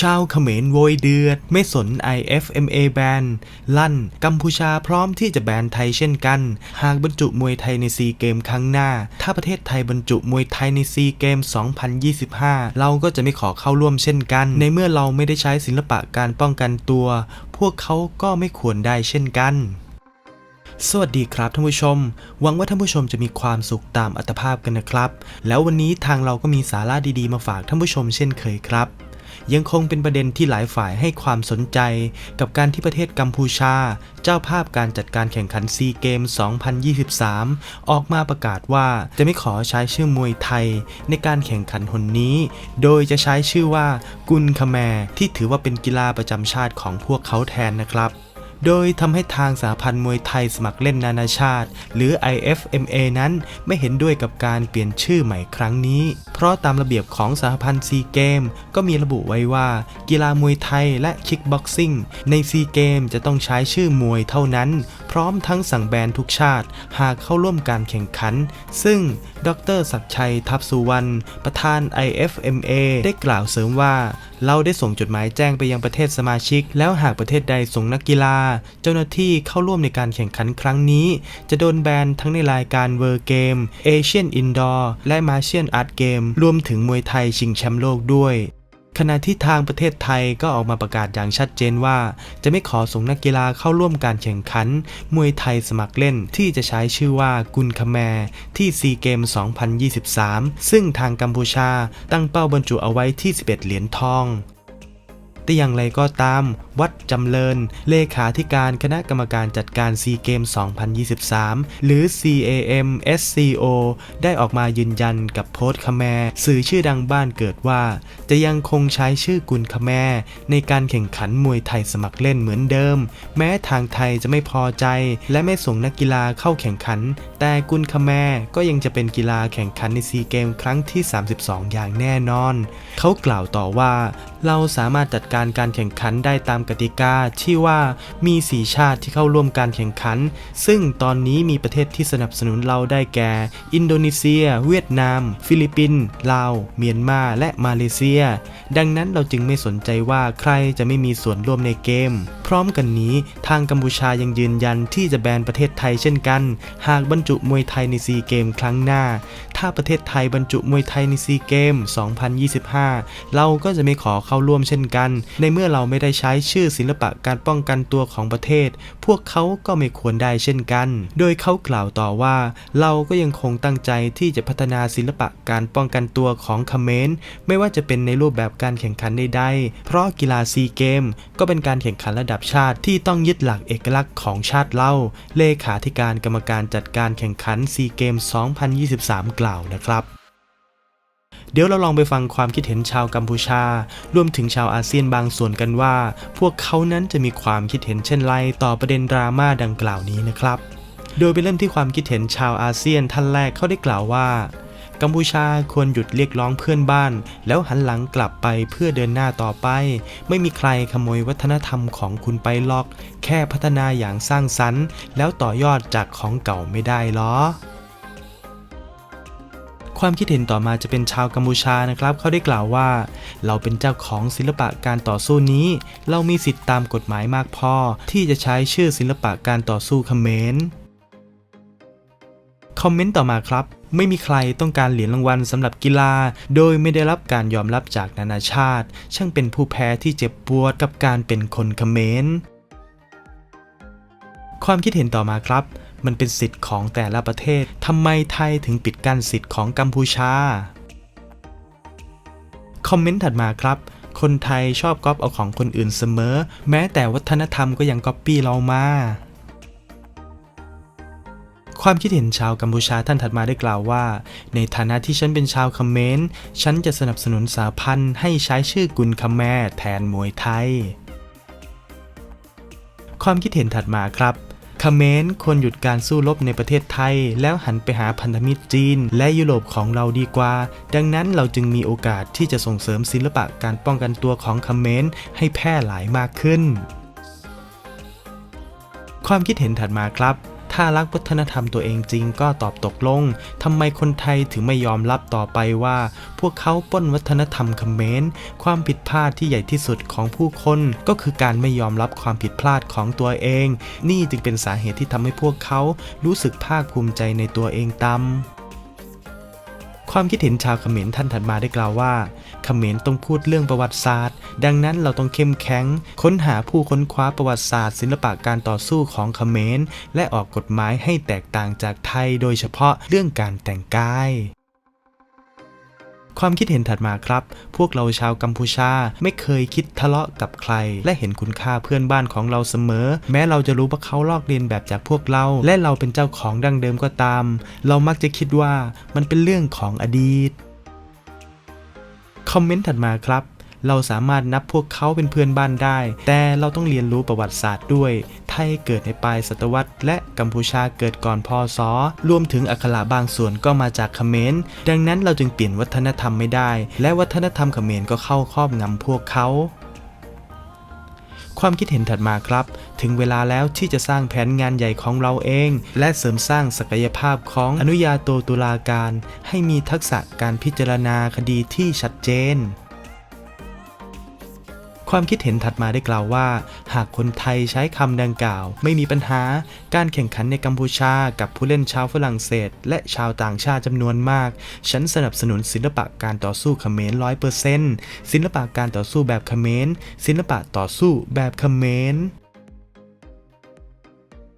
ชาวเขมรโวยเดือด ไม่สน IFMA แบนลั่น กัมพูชาพร้อมที่จะแบนไทยเช่นกัน หากบรรจุมวยไทยในซีเกมครั้งหน้า ถ้าประเทศไทยบรรจุมวยไทยในซีเกม 2025 เราก็จะไม่ขอเข้าร่วมเช่นกัน ในเมื่อเราไม่ได้ใช้ศิลปะการป้องกันตัว พวกเขาก็ไม่ควรได้เช่นกันสวัสดีครับท่านผู้ชม หวังว่าท่านผู้ชมจะมีความสุขตามอัตภาพกันนะครับ แล้ววันนี้ทางเราก็มีสาระดีๆมาฝากท่านผู้ชมเช่นเคยครับ ยังคงเป็นประเด็นที่หลายฝ่ายให้ความสนใจ กับการที่ประเทศกัมพูชา เจ้าภาพการจัดการแข่งขันซีเกม 2023 ออกมาประกาศว่าจะไม่ขอใช้ชื่อมวยไทย ในการแข่งขันหนนี้ โดยจะใช้ชื่อว่ากุนคาแมที่ถือว่าเป็นกีฬาประจำชาติของพวกเขาแทนนะครับ โดยทำให้ทางสหพันธ์มวยไทยสมัครเล่นนานาชาติ หรือ IFMA นั้นไม่เห็นด้วยกับการเปลี่ยนชื่อใหม่ครั้งนี้ เพราะตามระเบียบของสหพันธ์ซีเกมก็มีระบุไว้ว่า กีฬามวยไทยและคิกบ็อกซิ่งในซีเกมจะต้องใช้ชื่อมวยเท่านั้น พร้อมทั้งสั่งแบนทุกชาติ หากเข้าร่วมการแข่งขัน ซึ่งดรศักชัยทัพสุวรรณประธาน IFMA ได้กล่าวเสริมว่า เราได้ส่งจดหมายแจ้งไปยังประเทศสมาชิก แล้วหากประเทศใดส่งนักกีฬา เจ้าหน้าที่เข้าร่วมในการแข่งขันครั้งนี้ จะโดนแบนทั้งในรายการเวอร์เกมเอเชียนอินดอร์และมาเชียนอาร์ตเกมรวมถึงมวยไทยชิงแชมป์โลกด้วย ขณะที่ทางประเทศไทยก็ออกมาประกาศอย่างชัดเจนว่า จะไม่ขอส่งนักกีฬาเข้าร่วมการแข่งขัน มวยไทยสมัครเล่นที่จะใช้ชื่อว่ากุนคาแมที่ซีเกม 2023 ซึ่งทางกัมพูชาตั้งเป้าบรรจุเอาไว้ที่ 11 เหรียญทอง แต่อย่างไรก็ตาม วัดจำเริญ เลขาธิการคณะกรรมการจัดการซีเกม 2023 หรือ CAM SCO ได้ออกมายืนยันกับโพสต์คาแมร์สื่อชื่อดังบ้านเกิดว่า จะยังคงใช้ชื่อกุลคาแมร์ในการแข่งขันมวยไทยสมัครเล่นเหมือนเดิม แม้ทางไทยจะไม่พอใจ และไม่ส่งนักกีฬาเข้าแข่งขัน แต่กุลคาแมร์ก็ยังจะเป็นกีฬาแข่งขันในซีเกมครั้งที่ 32 อย่างแน่นอน เขากล่าวต่อว่า เราสามารถจัดการการแข่งขันได้ตามกติกาที่ว่ามี 4 ชาติที่เข้าร่วมการแข่งขัน ซึ่งตอนนี้มีประเทศที่สนับสนุนเราได้แก่ อินโดนีเซีย เวียดนาม ฟิลิปปินส์ลาว เมียนมา และมาเลเซีย ดังนั้นเราจึงไม่สนใจว่าใครจะไม่มีส่วนร่วมในเกม พร้อมกันนี้ทางกัมพูชายังยืนยันที่จะแบนประเทศไทยเช่นกัน หากบรรจุมวยไทยในซีเกมครั้งหน้า ถ้าประเทศไทยบรรจุมวยไทยในซีเกม 2025 เราก็จะไม่ขอเข้าร่วมเช่นกัน ในเมื่อเราไม่ได้ใช้ชื่อศิลปะการป้องกันตัวของประเทศ พวกเขาก็ไม่ควรได้เช่นกัน โดยเขากล่าวต่อว่า เราก็ยังคงตั้งใจที่จะพัฒนาศิลปะการป้องกันตัวของเขมรไม่ว่าจะเป็นในรูปแบบการแข่งขันใดๆ เพราะกีฬาซีเกมก็เป็นการแข่งขันระดับบชาติที่ต้องยึดหลักเอกลักษณ์ของชาติเล่า เลขาธิการกรรมการจัดการแข่งขันซีเกม 2023 กล่าวนะครับเดี๋ยวเราลองไปฟังความคิดเห็นชาวกัมพูชา รวมถึงชาวอาเซียนบางส่วนกันว่า พวกเขานั้นจะมีความคิดเห็นเช่นไรต่อประเด็นดราม่าดังกล่าวนี้นะครับ โดยไปเริ่มที่ความคิดเห็นชาวอาเซียนท่านแรกเขาได้กล่าวว่า กัมพูชาควรหยุดเรียกร้องเพื่อนบ้าน แล้วหันหลังกลับไปเพื่อเดินหน้าต่อไป ไม่มีใครขโมยวัฒนธรรมของคุณไปหรอก แค่พัฒนาอย่างสร้างสรรค์ แล้วต่อยอดจากของเก่าไม่ได้หรอความคิดเห็นต่อมาจะเป็นชาวกัมพูชานะครับ เขาได้กล่าวว่า เราเป็นเจ้าของศิลปะการต่อสู้นี้ เรามีสิทธิ์ตามกฎหมายมากพอ ที่จะใช้ชื่อศิลปะการต่อสู้เขมร คอมเมนต์ต่อมาครับ ไม่มีใครต้องการเหรียญรางวัลสำหรับกีฬา โดยไม่ได้รับการยอมรับจากนานาชาติ ช่างเป็นผู้แพ้ที่เจ็บปวดกับการเป็นคนเขมรความคิดเห็นต่อมาครับ มันเป็นสิทธิ์ของแต่ละประเทศทำไมไทยถึงปิดกั้นสิทธิ์ของกัมพูชา คอมเมนต์ถัดมาครับ คนไทยชอบก๊อปเอาของคนอื่นเสมอ แม้แต่วัฒนธรรมก็ยังก๊อปปี้เรามา ความคิดเห็นชาวกัมพูชาท่านถัดมาได้กล่าวว่า ในฐานะที่ฉันเป็นชาวคเมรฉันจะสนับสนุนสาพันธ์ให้ใช้ชื่อกุลคาแมร์แทนมวยไทย ความคิดเห็นถัดมาครับคเมรควรหยุดการสู้รบในประเทศไทย แล้วหันไปหาพันธมิตรจีน และยุโรปของเราดีกว่า ดังนั้นเราจึงมีโอกาสที่จะส่งเสริมศิลปะการป้องกันตัวของคเมรให้แพร่หลายมากขึ้น ความคิดเห็นถัดมาครับ ถ้ารักวัฒนธรรมตัวเองจริงก็ตอบตกลงทำไมคนไทยถึงไม่ยอมรับต่อไปว่า พวกเขาป้นวัฒนธรรมเขมรความผิดพลาดที่ใหญ่ที่สุดของผู้คน ก็คือการไม่ยอมรับความผิดพลาดของตัวเอง นี่จึงเป็นสาเหตุที่ทำให้พวกเขารู้สึกภาคภูมิใจในตัวเองต่ำ ความคิดเห็นชาวเขมรท่านถัดมาได้กล่าวว่า เขมรต้องพูดเรื่องประวัติศาสตร์ ดังนั้นเราต้องเข้มแข็ง ค้นหาผู้ค้นคว้าประวัติศาสตร์ ศิลปะการต่อสู้ของเขมรและออกกฎหมายให้แตกต่างจากไทย โดยเฉพาะเรื่องการแต่งกาย ความคิดเห็นถัดมาครับ พวกเราชาวกัมพูชาไม่เคยคิดทะเลาะกับใคร และเห็นคุณค่าเพื่อนบ้านของเราเสมอ แม้เราจะรู้ว่าเขาลอกเลียนแบบจากพวกเรา และเราเป็นเจ้าของดั้งเดิมก็ตาม เรามักจะคิดว่ามันเป็นเรื่องของอดีต คอมเมนต์ถัดมาครับเราสามารถนับพวกเขาเป็นเพื่อนบ้านได้ แต่เราต้องเรียนรู้ประวัติศาสตร์ด้วย ยเกิดในปลายศตวรรษ และกัมพูชาเกิดก่อนพศรวมถึงอักขระบางส่วนก็มาจากเขมรดังนั้นเราจึงเปลี่ยนวัฒนธรรมไม่ได้ และวัฒนธรรมเขมรก็เข้าครอบงำพวกเขาความคิดเห็นถัดมาครับ ถึงเวลาแล้วที่จะสร้างแผนงานใหญ่ของเราเอง และเสริมสร้างศักยภาพของอนุญาโตตุลาการ ให้มีทักษะการพิจารณาคดีที่ชัดเจน ความคิดเห็นถัดมาได้กล่าวว่า หากคนไทยใช้คำดังกล่าว ไม่มีปัญหาการแข่งขันในกัมพูชา กับผู้เล่นชาวฝรั่งเศส และชาวต่างชาติจำนวนมาก ฉันสนับสนุนศิลปะการต่อสู้เขมรร้อยเปอร์เซนต์ศิลปะการต่อสู้แบบเขมรศิลปะต่อสู้แบบเขมร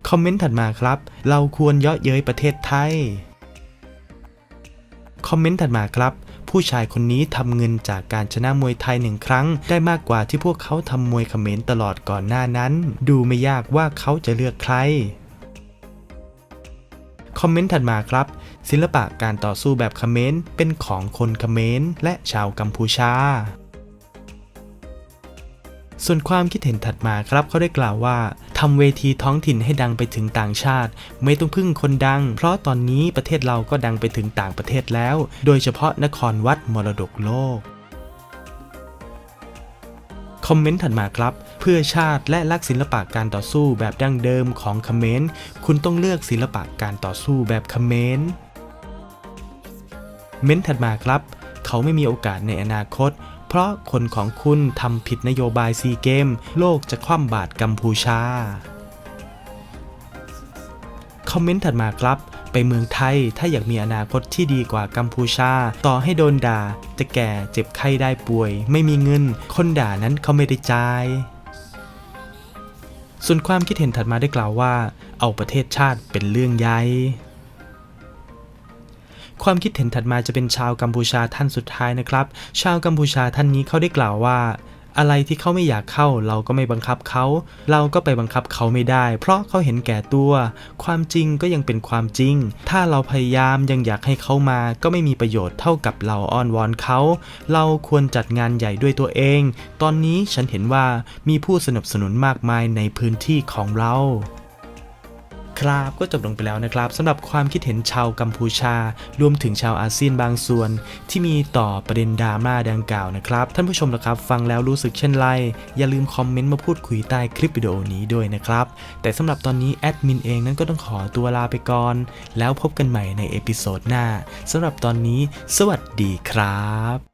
คอมเมนต์ถัดมาครับ เราควรเยาะเย้ยประเทศไทย คอมเมนต์ถัดมาครับ ผู้ชายคนนี้ทำเงินจากการชนะมวยไทยหนึ่งครั้ง ได้มากกว่าที่พวกเขาทำมวยเขมรตลอดก่อนหน้านั้น ดูไม่ยากว่าเขาจะเลือกใครคอมเมนต์ถัดมาครับ ศิลปะการต่อสู้แบบเขมรเป็นของคนเขมรและชาวกัมพูชา ส่วนความคิดเห็นถัดมาครับเขาได้กล่าวว่าทำเวทีท้องถิ่นให้ดังไปถึงต่างชาติ ไม่ต้องพึ่งคนดัง เพราะตอนนี้ประเทศเราก็ดังไปถึงต่างประเทศแล้ว โดยเฉพาะนครวัดมรดกโลกคอมเมนต์ถัดมาครับ เพื่อชาติและรักศิลปะการต่อสู้แบบดั้งเดิมของคอมเขมรคุณต้องเลือกศิลปะการต่อสู้แบบเขมเม้นต์ถัดมาครับ เขาไม่มีโอกาสในอนาคต เพราะคนของคุณทำผิดนโยบายซีเกม โลกจะคว่ำบาตรกัมพูชา คอมเมนต์ถัดมาครับ ไปเมืองไทยถ้าอยากมีอนาคตที่ดีกว่ากัมพูชา ต่อให้โดนด่า จะแก่เจ็บไข้ได้ป่วย ไม่มีเงิน คนด่านั้นเขาไม่ได้จ่ายส่วนความคิดเห็นถัดมาได้กล่าวว่า เอาประเทศชาติเป็นเรื่องใหญ่ ความคิดเห็นถัดมาจะเป็นชาวกัมพูชาท่านสุดท้ายนะครับ ชาวกัมพูชาท่านนี้เขาได้กล่าวว่า อะไรที่เขาไม่อยากเข้า เราก็ไม่บังคับเขา เราก็ไปบังคับเขาไม่ได้ เพราะเขาเห็นแก่ตัว ความจริงก็ยังเป็นความจริง ถ้าเราพยายามยังอยากให้เขามา ก็ไม่มีประโยชน์เท่ากับเราอ้อนวอนเขา เราควรจัดงานใหญ่ด้วยตัวเอง ตอนนี้ฉันเห็นว่ามีผู้สนับสนุนมากมายในพื้นที่ของเรา ครับ ก็จบลงไปแล้วนะครับสำหรับความคิดเห็นชาวกัมพูชา รวมถึงชาวอาเซียนบางส่วน ที่มีต่อประเด็นดราม่าดังกล่าวนะครับ ท่านผู้ชมนะครับ ฟังแล้วรู้สึกเช่นไร อย่าลืมคอมเมนต์มาพูดคุยใต้คลิปวิดีโอนี้ด้วยนะครับ แต่สำหรับตอนนี้แอดมินเองนั้นก็ต้องขอตัวลาไปก่อน แล้วพบกันใหม่ในเอพิโซดหน้าสำหรับตอนนี้ สวัสดีครับ